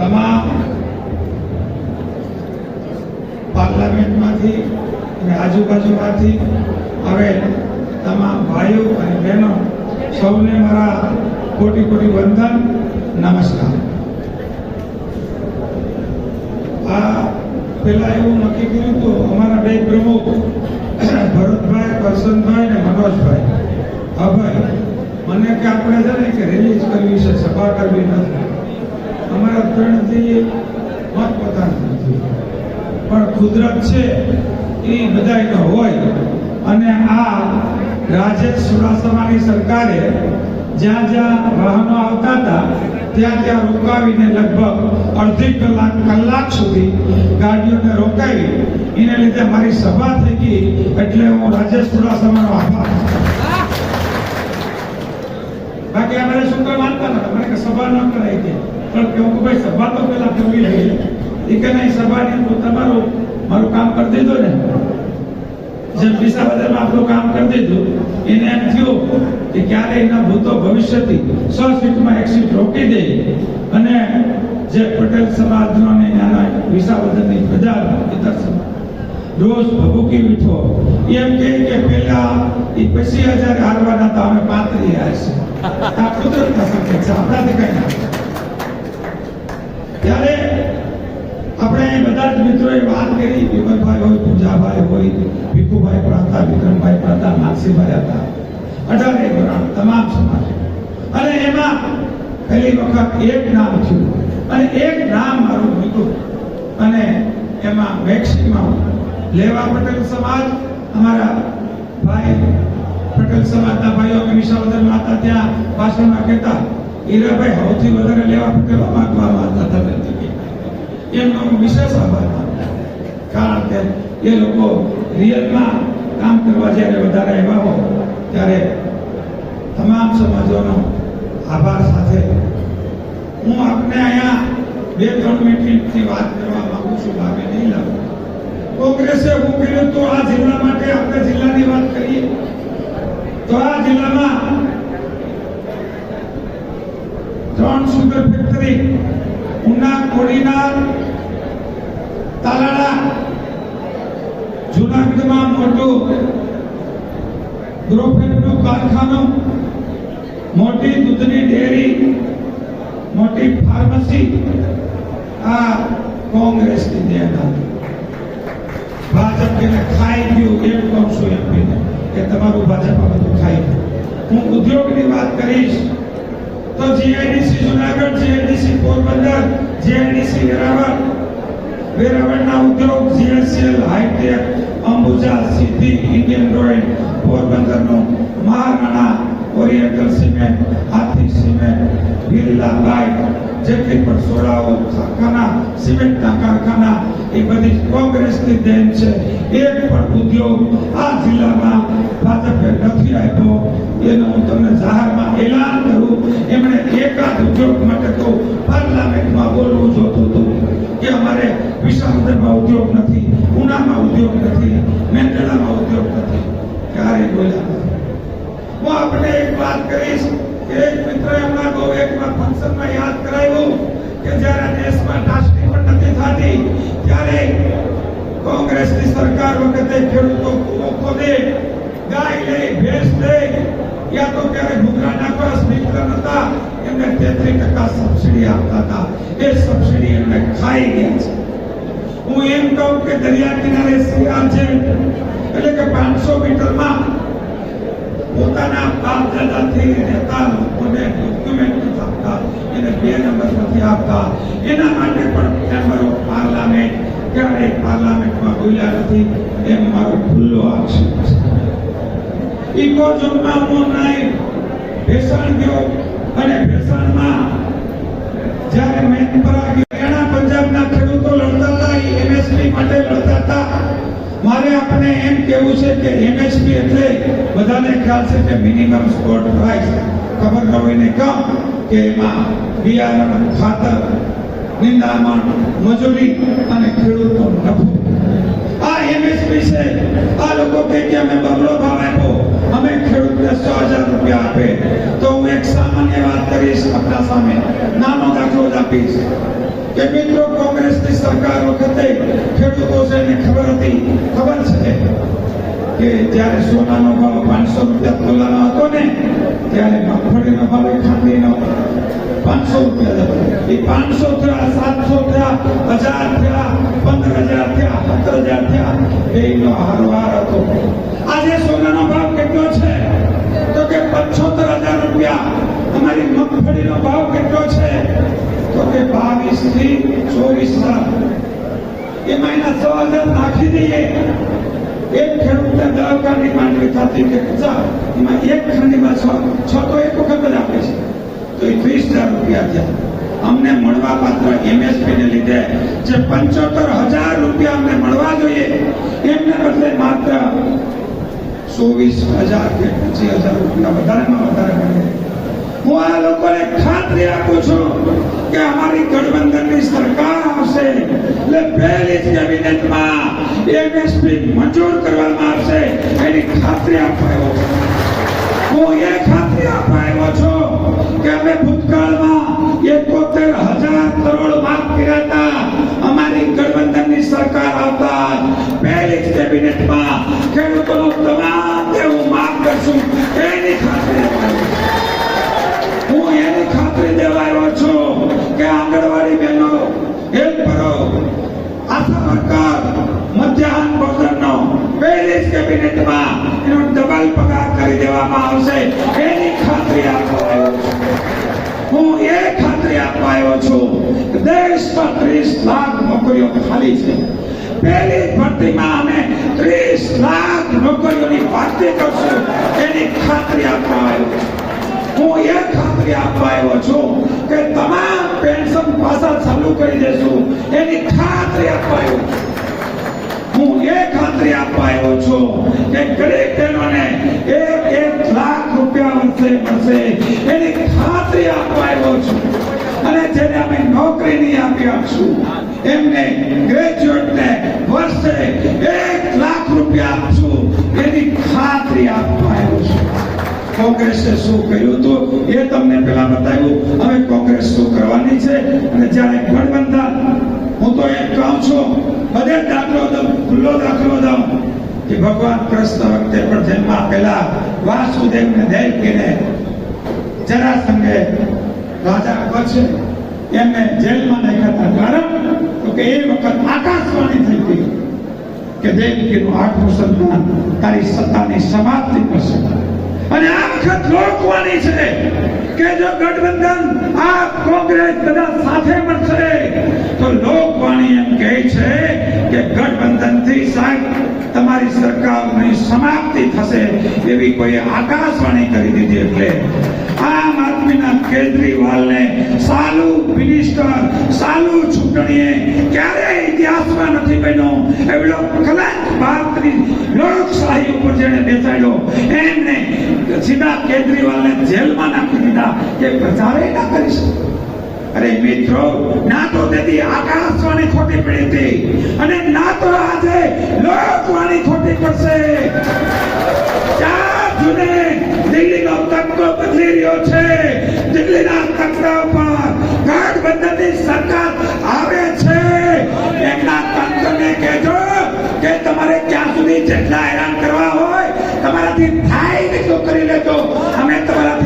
તમામ પાર્લામેન્ટમાંથી અને આજુબાજુમાંથી આવેલ તમામ ભાઈઓ અને બહેનો સૌને મારા કોટી કોટી વંદન, નમસ્કાર. આ પેલા એવું નક્કી કર્યું હતું, અમારા બે પ્રમુખ, ભરતભાઈ કરશનભાઈ અને મનોજભાઈ. હા ભાઈ મને કે આપણે છે ને કે રિલીઝ કરવી છે, સભા કરવી નથી. અમારા ત્રણથી મત પોતાના નથી પણ કુદરત છે એ બધાયનો હોય. અને આ રાજેશ ચુડાસમાની સરકારે જ્યાં જ્યાં વાહનો આવતા હતા, ત્યાં ત્યાં રોકાવીને લગભગ અડધી કલાક કલાક સુધી ગાડીઓને રોકાવી. એને લીધે મારી સભા થઈ ગઈ. એટલે હું રાજેશ ચુડાસમાનો આભાર. બાકી અમારે શું કોઈ માનતા નતા મને કે સભા ન કરાવી કે. પણ કે હું ભાઈ સભા તો પેલા કરવી જોઈએ એ કે નહીં સભાની તો તમારું મારું કામ કરી દીધું ને જેમ વિસાવદરમાં આપણું કામ કરી દીધું એને એમ થયું કે ક્યારે એના ભૂતો ભવિષ્યથી સો સીટમાં એક સીટ રોકી દે અને જે પટેલ સમાજનો ને નાના વિસાવદરની પ્રજા ઇતર સમાજ રોજ ભભૂકી મીઠો એમ કહે કે પેલા એ પચીસ હજાર હારવાના હતા અમે પાંત્રી આવ્યા છે આ કુદરતના સંકેત છે આપણાથી કઈ ના ત્યારે આપણે બધા જ મિત્રોએ વાત કરી. વિમલભાઈ હોય, પૂજાભાઈ હોય, ભીખુભાઈ પણ વિક્રમભાઈ પણ માનસીભાઈ હતા. અઢારે વરાણ તમામ સમાજ. અને એમાં પહેલી વખત એક નામ થયું. અને એક નામ મારું હતું અને એમાં મેક્સિમમ લેવા પટેલ સમાજ, અમારા ભાઈ પટેલ સમાજના ભાઈઓ અમે વિસાવદરમાં હતા ત્યાં ભાષણમાં કહેતા હીરાભાઈ સૌથી વધારે લેવા પટેલો માંગવા માંગતા તમે નથી એમનો વિશેષ આભાર. કારણ કે એ લોકો રિયલમાં કામ કરવા જ્યારે વધારે આવ્યા હો ત્યારે તમામ સમાજોનો આભાર સાથે હું આપને અહીંયા બે ત્રણ મિનિટથી વાત કરવા માંગુ છું, ભાગે નહીં લાગુ. કોંગ્રેસે હું કર્યું તો આ જિલ્લા માટે આપણે જિલ્લાની વાત કરીએ. તો આ જિલ્લામાં ત્રણ સુગર ફેક્ટરી ઉના કોડીનાર તાલાળા જુનાગઢમાં મોટું ગ્રોફેટનું કારખાનું, મોટી દૂધની ડેરી, મોટી ફાર્મસી, આ કોંગ્રેસની દેન ભાજપ એને ખાઈ ગયું એમ કહું છું એમપીને કે તમારું ભાજપ બધું ખાઈ હું ઉદ્યોગની વાત કરીશ, તો GIDC Junagadh GIDC Porbandar GIDC વેરાવળના ઉદ્યોગ GSL hitech Ambuja Siddhi Indian royal પોરબંદરનો Maharana oriental cement Hathi cement Birla bike જેટલી પણ સોડાઓ, કારખાના, સિમેન્ટના કારખાના, એ બધી કોંગ્રેસની દેન છે. એક પણ ઉદ્યોગ આ જિલ્લામાં ભાજપે નથી આપ્યો. એનો હું તમને જાહેરમાં એલાન કરું. એમણે એકાદ ઉદ્યોગ માટે તો આપણે એક વાત કરીશ કે એક મિત્ર હમણાં બહુ એકમાં ફંક્શનમાં યાદ કરાવ્યું કે જ્યારે દેશમાં નાસ્તી પણ નથી થતી, ત્યારે કોંગ્રેસની સરકાર વખતે ખેડૂતો કૂવો ખોદે ગાય લે, ભેંસ લે, યા તો ક્યારે ઘૂઘરા નાખવા સ્પીકર હતા એમને તેત્રીસ ટકા સબસિડી આપતા હતા. એ સબસિડી એમને ખાઈ ગયા છે. હું એમ કહું કે દરિયા કિનારે શિયાળ છે, એટલે કે પાંચસો મીટરમાં પોતાના બાપ દાદાથી રહેતા લોકોને ડોક્યુમેન્ટ નથી આપતા એને બે નંબર નથી આપતા એના માટે પણ મેમ્બર ઓફ પાર્લામેન્ટ ક્યારેય પાર્લામેન્ટમાં બોલ્યા નથી એમ મારો ખુલ્લો આક્ષેપ છે ઇકો ઝોનમાં હું નહીં ભેસાણ ગયો અને ભેસાણમાં જ્યારે મેઘપરા ગયો એના પંજાબના મારે આપણે એમ કેવું છે કે એમએસપી એટલે બધાને ખ્યાલ છે કે મિનિમમ સ્પોટ પ્રાઇસ ખબર ન હોય ને કહો કે એમાં બિયારણ, ખાતર, નિંદામણ, મજૂરી અને ખેડૂતો નફો. આ એમએસપી છે. આ લોકો કહે કે અમે બમણો ભાવ આપ્યો. અમે ખેડૂતને સો હજાર રૂપિયા આપે. તો હું એક સામાન્ય વાત કરીશ આપણા સામે. નાનો દાખલો જ આપીશ. કે મિત્રો કોંગ્રેસની સરકાર વખતે ખેડૂતો છે એને ખબર હતી ખબર છે કે જ્યારે સોનાનો ભાવ પાંચસો રૂપિયા તોલાનો હતો ને, ત્યારે મગફળીનો ભાવ ખાંડીનો પાંચસો રૂપિયા હતો. એ પાંચસો થયા, સાતસો થયા, હજાર થયા પંદર હજાર થયા સત્તર હજાર થયા બેનો હારવાર હતો. આજે સોનાનો ભાવ કેટલો છે? તો કે પંચોતેર હજાર રૂપિયા. અમારી મગફળીનો ભાવ કેટલો છે? તો કે બાવીસથી ચોવીસ હજાર. એમાં એના સો હજાર નાખી દઈએ. એક ખેડૂતને દવાખાની માંડવી થતી કે પચાસ એમાં એક ખાંડીમાં છ છ તો એક વખત જ આપે છે. તો એ ત્રીસ હજાર રૂપિયા થયા. અમને મળવા પાત્ર એમએસપી ને લીધે જે પંચોતેર હજાર રૂપિયા અમને મળવા જોઈએ, એમને બદલે માત્ર ચોવીસ હજાર કે પચીસ હજાર રૂપિયા વધારેમાં વધારે મળે. હું આ લોકોને ખાતરી આપું છું કે અમારી ગઠબંધનની સરકાર આવશે. એટલે પહેલી જ કેબિનેટમાં એમએસપી મંજૂર કરવામાં આવશે. એની ખાતરી આપવા હું એ ખાતરી આપવા આવ્યો છું કે અમે ભૂતકાળમાં એકોતેર હજાર કરોડ માફ કર્યા હતા. અમારી ગઠબંધનની સરકાર આવતા પહેલી જ કેબિનેટમાં ખેડૂતોનો તમામ જ કેબિનેટમાં એનો ડબલ પગાર કરી દેવામાં આવશે. એની ખાતરી આપવા આવ્યો છું. હું એ ખાતરી આપવા આવ્યો છું. દેશમાં ત્રીસ લાખ નોકરીઓ ખાલી છે. પહેલી ભરતીમાં અમે ત્રીસ લાખ નોકરીઓની ભરતી કરશું. એની ખાતરી આપવા આવ્યો હું એ ખાતરી આપવા આવ્યો છું કે તમામ પેન્શન પાછા ચાલુ કરી દેશું. એની ખાતરી આપવા આવ્યો છું. હું એ ખાતરી આપવા છું કે ગરીબ બહેનોને એક એક લાખ રૂપિયા મળશે મળશે. એની ખાતરી આપવા આવ્યો છું. અને જેને અમે નોકરી નહીં આપી આપશું, એમને ગ્રેજ્યુએટને વર્ષે એક લાખ રૂપિયા આપશું. એની ખાતરી આપવા છું. કોંગ્રેસે શું કર્યું હતું એ તમને પેલા બતાવ્યું. હવે કોંગ્રેસ શું કરવાની છે? અને જ્યારે ગઠબંધન હું તો એમ કહું છું ખુલ્લો દાખલો દઉં કે ભગવાન કૃષ્ણ વખતે પણ જન્મ આપેલા વાસુદેવને દેવકીને જરાસંઘે રાજા કચ્છ એમને જેલમાં નાખ્યા કારણ તો કે એ વખત આકાશવાણી થઈ હતી કે દેવકીનું આઠમું સન્માન તારી સત્તાની સમાપ્તિ કરશે. અને આ વખત લોકવાણી છે કે જો ગઠબંધન આ કોંગ્રેસ બધા સાથે મળશે, તો લોકવાણી એમ કહે છે સરકારની સમાપ્તિ થશે એવી કોઈ આકાશવાણી કરી દીધી એટલે આમ આદમીના કેજરીવાલને સાલુ મિનિસ્ટર સાલુ ચૂંટણીએ ક્યારેય ઇતિહાસમાં નથી બન્યો. એવડો કલંક ભારતની લોકશાહી ઉપર જેને બેસાડ્યો, એમને સીધા કેજરીવાલને જેલમાં નાખી દીધા કે પ્રચારે ના કરી શકે. અરે મિત્રો, ના તો તેથી આકાશવાણી ખોટી પડી હતી અને ના તો આજે લોકવાણી ખોટી પડશે. ચાર દિલ્હીનો તબકો બદલી રહ્યો છે. દિલ્હીના તકતા ઉપર ગઠબંધનની સરકાર આવે છે. એમના તંત્રને કહેજો કે તમારે ક્યાં સુધી જેટલા હેરાન કરવા હોય, તમારાથી થાય એટલું કરી લેજો. અમે તમારાથી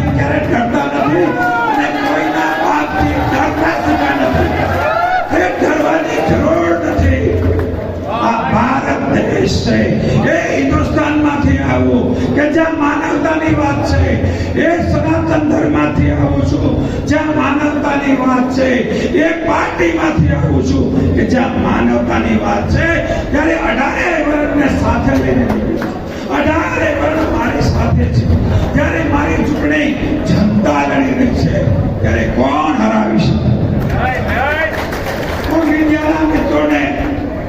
છે. એ હિન્દુસ્તાનમાંથી આવો કે જ્યાં માનવતાની વાત છે, એ સનાતન ધર્મમાંથી આવું છું. જ્યાં માનવતાની વાત છે, એ પાર્ટીમાંથી આવું છું કે જ્યાં માનવતાની વાત છે, ત્યારે અઢારે વર્ગને સાથે લઈને અઢારે વર્ગ મારી સાથે છે. ત્યારે મારી ચૂંટણી જનતા લડી રહી છે, ત્યારે કોણ હરાવી શકે હું મીડિયાના મિત્રોને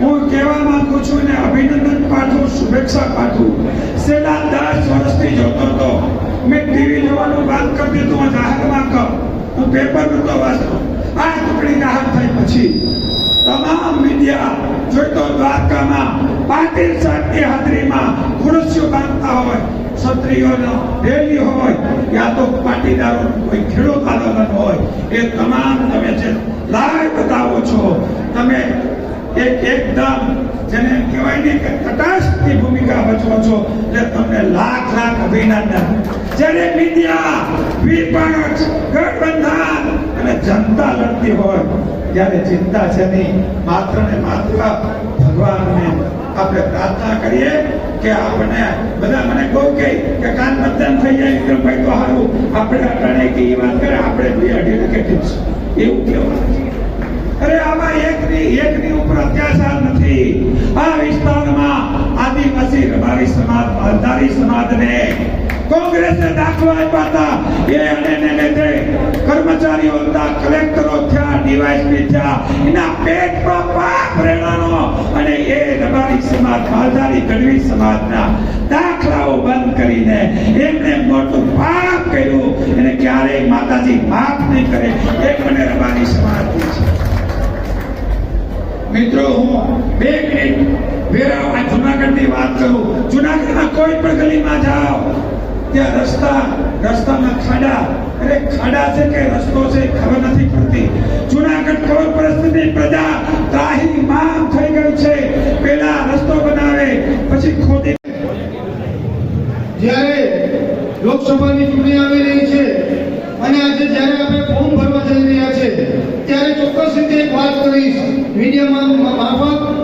હું કહેવા માંગુ છું અને અભિનંદન પાઠવું શુભેચ્છા પાઠવું છેલ્લા દસ વર્ષથી જોતો હતો મેં ટીવી જોવાનું બંધ કરી દીધું હું પેપર નતો વાંચતો આ ચૂંટણી જાહેર થઈ પછી તમામ મીડિયા, જોઈતો દ્વારકામાં, પાટીલ સાહેબની હાજરીમાં ખુરશીઓ બાંધતા હોય, ક્ષત્રિયોનો રેલી હોય, યા તો પાટીદારો કોઈ ખેડૂત આંદોલન હોય એ તમામ તમે જે લાઈવ બતાવો છો તમે એક એકદમ જેને એમ કહેવાય ને ભૂમિકા ભજવો છો એટલે તમને લાખ લાખ અભિનંદન. જ્યારે મીડિયા વિપક્ષ ગઠબંધન અને જનતા લડતી હોય ત્યારે ચિંતા છે નહીં. માત્ર ને માત્ર ભગવાનને આપણે પ્રાર્થના કરીએ કે આપણે બધા મને બહુ કહે કે કાન મતદાન થઈ જાય વિક્રમભાઈ તો સારું આપણે અટાણે કે એ વાત કરે, આપણે બે અઢી ટકે ટીપશું એવું કહેવાનું અરે આમાં એકની એકની ઉપર અત્યાચાર નથી. આ વિસ્તારમાં આદિવાસી રબારી સમાજ માલધારી સમાજને કોંગ્રેસે દાખલો આપ્યા હતા. એ અને લીધે કર્મચારીઓ હતા, કલેક્ટરો થયા, ડીવાયસપી થયા. એના પેટમાં પાપ રેડાનો અને એ રબારી સમાજ માલધારી ગઢવી સમાજના દાખલાઓ બંધ કરીને એમને મોટું પાપ કર્યું. એને ક્યારેય માતાજી માફ નહીં કરે. એ મને રબારી સમાજની છે મિત્રો, હું બે મિનિટ વેરાવ આ જુનાગઢની વાત કરું. જુનાગઢના કોઈ પણ ગલીમાં જાઓ, ત્યાં રસ્તા રસ્તામાં ખાડા, અરે ખાડા છે કે રસ્તો છે ખબર નથી પડતી. જુનાગઢ ખબર પરિસ્થિતિ પ્રજા ત્રાહી માં થઈ ગઈ છે. પેલા રસ્તો બનાવે, પછી ખોદી. જ્યારે લોકસભાની ચૂંટણી આવી રહી છે અને આજે જ્યારે આપણે ફોર્મ ભરવા જઈ રહ્યા છે, ત્યારે ચોક્કસ રીતે એક વાત કરીશ. મીડિયામાં મારફત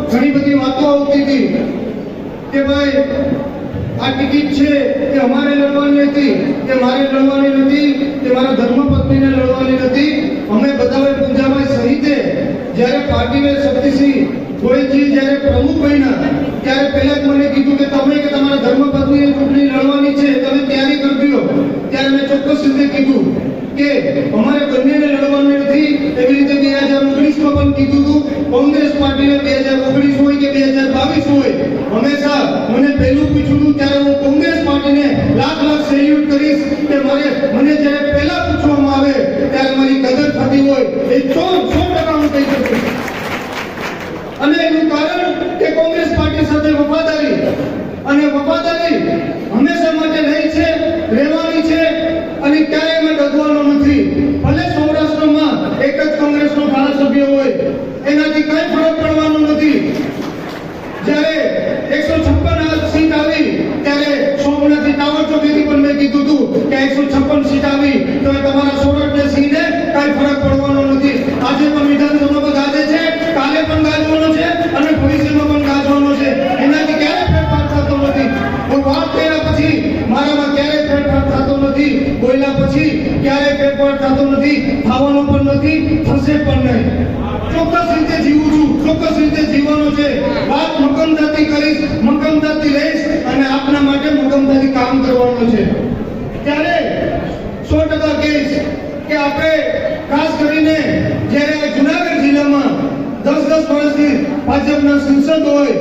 પાર્ટીને શક્તિસિંહ ગોયલજી જ્યારે પ્રમુખ ત્યારે પહેલા મને કીધું કે તમે કે તમારા ધર્મપત્નીની ચૂંટણી લડવાની છે, તમે તૈયારી કરી દો. ત્યારે મેં ચોક્કસ રીતે કીધું કે અમારે બંનેને લડવાનું નથી. એવી રીતે બે હજાર કીધું હતું કોંગ્રેસ પાર્ટીને બે હજાર ઓગણીસ હોય કે બે હજાર બાવીસ હોય, હંમેશા મને પહેલું પૂછ્યું હતું, ત્યારે હું કોંગ્રેસ પાર્ટીને લાખ લાખ સેલ્યુટ કરીશ કે મારે, મને જ્યારે પહેલા પૂછવામાં આવે, ત્યારે મારી કદર થતી હોય, એ સો સો ટકા હું કહી શકું. અને એનું કારણ કે કોંગ્રેસ પાર્ટી સાથે વફાદારી, અને વફાદારી હંમેશા માટે રહી છે, રહેવાની છે, અને ક્યારેય મેં ડગવાનો નથી ભલે સૌરાષ્ટ્રમાં એક જ કોંગ્રેસનો ધારાસભ્ય હોય. એનાથી કઈ ફરક પડવાનો નથી થવાનો પણ નથી, થશે પણ નહીં. ચોક્કસ રીતે જીવું છું, ચોક્કસ રીતે જીવવાનો છે. વાત મકમદાતી કરીશ મકમદાતી રહીશ અને આપના માટે મકમદાતી કામ કરવાનો છે. ત્યારે સો ટકા કહીશ કે આપણે ખાસ કરીને જ્યારે જુનાગઢ જિલ્લામાં દસ દસ વર્ષથી ભાજપના સંસદ હોય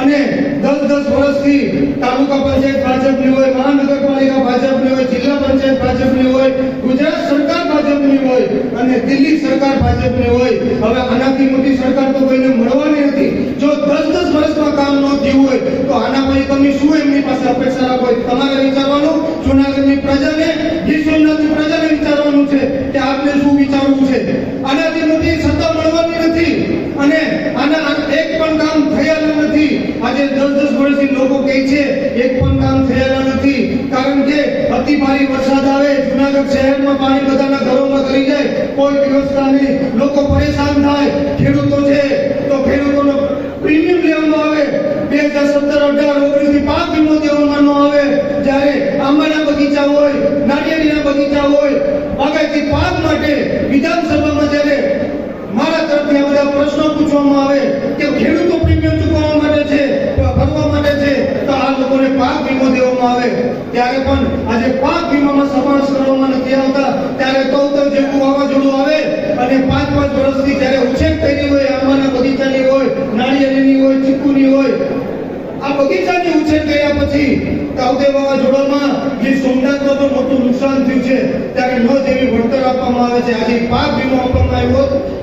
અને દસ દસ વર્ષથી તાલુકા પંચાયત ભાજપની હોય, મહાનગરપાલિકા ભાજપની હોય, જિલ્લા પંચાયત ભાજપની હોય, ગુજરાત સરકાર ભાજપની હોય અને દિલ્હી સરકાર ભાજપની હોય હવે આનાથી મોટી સરકાર તો કોઈને મળવાની નથી જો દસ દસ વર્ષમાં કામ ન થયું હોય તો આના પછી તમે શું અપેક્ષા રાખો તમારે વિચારવાનું, જુનાગઢની પ્રજાને ગીર પ્રજાને વિચારવાનું છે કે આપને શું વિચારવું છે. આનાથી મોટી સત્તા મળવાની નથી. અને આના એક પણ કામ થયેલું નથી. આજે દસ દસ વર્ષથી લોકો કહે છે, એક પણ કામ થયેલા નથી. કારણ કે અતિ ભારે વરસાદ આવે, જુનાગઢ શહેરમાં પાણી બધાના ઘરોમાં કરી જાય, કોઈ વ્યવસ્થા નહીં લોકો પરેશાન થાય. ખેડૂતો છે, તો ખેડૂતોનો પ્રીમિયમ લેવામાં આવે. બે હજાર સત્તર, અઢાર ઓગણીસથી પાક વીમો દેવામાં ન આવે જ્યારે આંબાના બગીચા હોય નાળિયેરીના બગીચા હોય, બાગાયતી પાક માટે વિધાનસભામાં જ્યારે મારા તરફથી આ બધા પ્રશ્નો પૂછવામાં આવે કે ખેડૂતો પ્રીમિયમ ચૂકવવા માટે છે ભરવા માટે છે, તો આ લોકોને પાક વીમો દેવામાં આવે. ત્યારે પણ આજે પાક વીમામાં સમાવેશ કરવામાં નથી આવતા ત્યારે કૌતર જેવું વાવાઝોડું આવે અને પાંચ પાંચ વર્ષથી જ્યારે ઉછેર કરી હોય આંબાના બગીચાની હોય નાળિયેરીની હોય ચીકુની હોય આ બગીચાની ઉછેર કર્યા પછી પછી તાવતે વાવાઝોડામાં જે સોમનાથમાં પણ મોટું નુકસાન થયું છે આજે પાક વીમો આપવામાં આવ્યો હોત.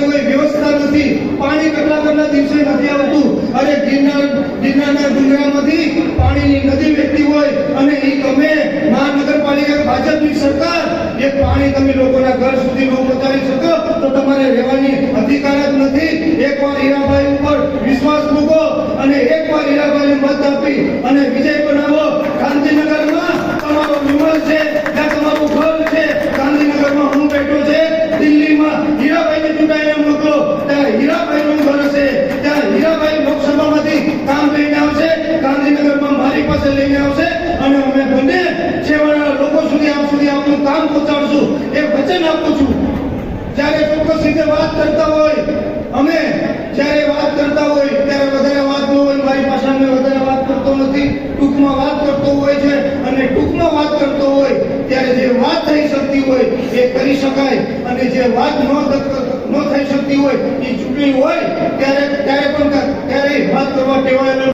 કોઈ વ્યવસ્થા નથી. પાણી કેટલા કેટલા દિવસે નથી આવતું. અરે ગિરનાર પાણીની નદી વહેતી હોય અને એ તમે મહાનગરપાલિકા ભાજપની સરકાર એ પાણી તમે લોકોના ઘર સુધી ન પહોંચાડી શકો, તો તમારે રહેવાની અધિકાર જ નથી. એકવાર હીરાભાઈ ઉપર વિશ્વાસ મૂકો અને એકવાર હીરાભાઈને મત આપી અને વિજય બનાવો. ગાંધીનગરમાં તમારો વિમલ છે ત્યાં તમારું ઘર છે. ગાંધીનગરમાં હું બેઠો છે, દિલ્હીમાં હીરાભાઈને ચૂંટાઈને મોકલો ત્યાં હીરાભાઈનું ઘર છે ત્યાં હીરાભાઈ લોકસભામાંથી કામ લઈને આવશે. ગાંધીનગરમાં મારી પાસે લઈને આવશે. અને અમે બંને છેવાડાના લોકો સુધી આપ સુધી આપનું કામ પહોંચાડશું. વચન આપું છું. જ્યારે ચોક્કસ રીતે વાત કરતા હોય, અમે જ્યારે વાત કરતા હોય, ત્યારે વધારે વાત ન હોય, મારી પાસે અમે વધારે વાત કરતો નથી. ટૂંકમાં વાત કરતો હોય છે અને ટૂંકમાં વાત કરતો હોય, ત્યારે જે વાત થઈ શકતી હોય, એ કરી શકાય. અને જે વાત ન ન થઈ શકતી હોય, એ ચૂંટણી હોય, ત્યારે ત્યારે પણ ત્યારે વાત કરવા ટેવાયેલો